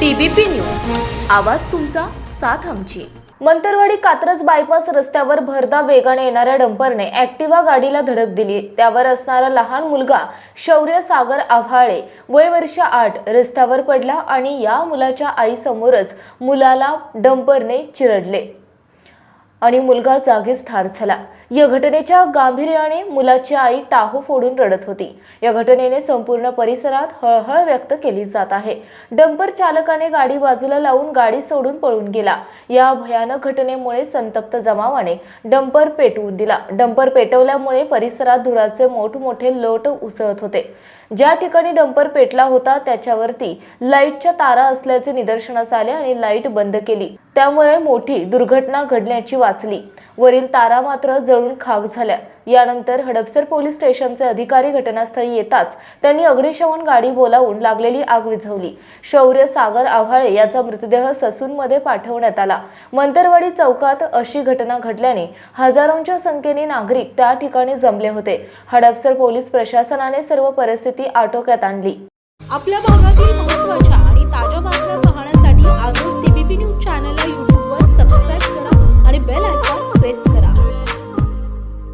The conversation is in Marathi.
TBP news. आवाज तुमचा साथ आमची. मंतरवाडी कात्रज बायपास रस्त्यावर भरदा वेगाने येणाऱ्या डंपरने ॲक्टिवा गाडीला धडक दिली. त्यावर असणारा लहान मुलगा शौर्य सागर आव्हाळे वय वर्ष आठ रस्त्यावर पडला आणि या मुलाच्या आईसमोरच मुलाला डंपरने चिरडले. आणि मुलगा जागीच ठार झाला. या घटनेच्या गांभीर्याने मुलाची आई टाहो फोडून रडत होती. या घटनेने संपूर्ण परिसरात हळहळ व्यक्त केली जात आहे. डंपर चालकाने गाडी बाजूला लावून गाडी सोडून पळून गेला. या भयानक घटनेमुळे संतप्त जमावाने डंपर पेटवून दिला. डंपर पेटवल्यामुळे परिसरात धुराचे मोठमोठे लोट उसळत होते. ज्या ठिकाणी डंपर पेटला होता त्याच्यावरती लाईटच्या तारा असल्याचे निदर्शनास आले आणि लाइट बंद केली. त्यामुळे मोठी दुर्घटना घडण्याची वाचली. वरील तारा मात्र जळ जळून खाक झाल्या. यानंतर हडपसर पोलीस स्टेशनचे अधिकारी घटनास्थळी येताच त्यांनी अग्निशमन गाडी बोलावून लागलेली आग विझवली. शौर्य सागर आव्हाळे याचा मृतदेह ससूनमध्ये पाठवण्यात आला. मंतरवाडी चौकात अशी घटना घडल्याने हजारोंच्या संख्येने नागरिक त्या ठिकाणी जमले होते. हडपसर पोलीस प्रशासनाने सर्व परिस्थिती आटोक्यात आणली. आपल्या भागातील महत्त्वाच्या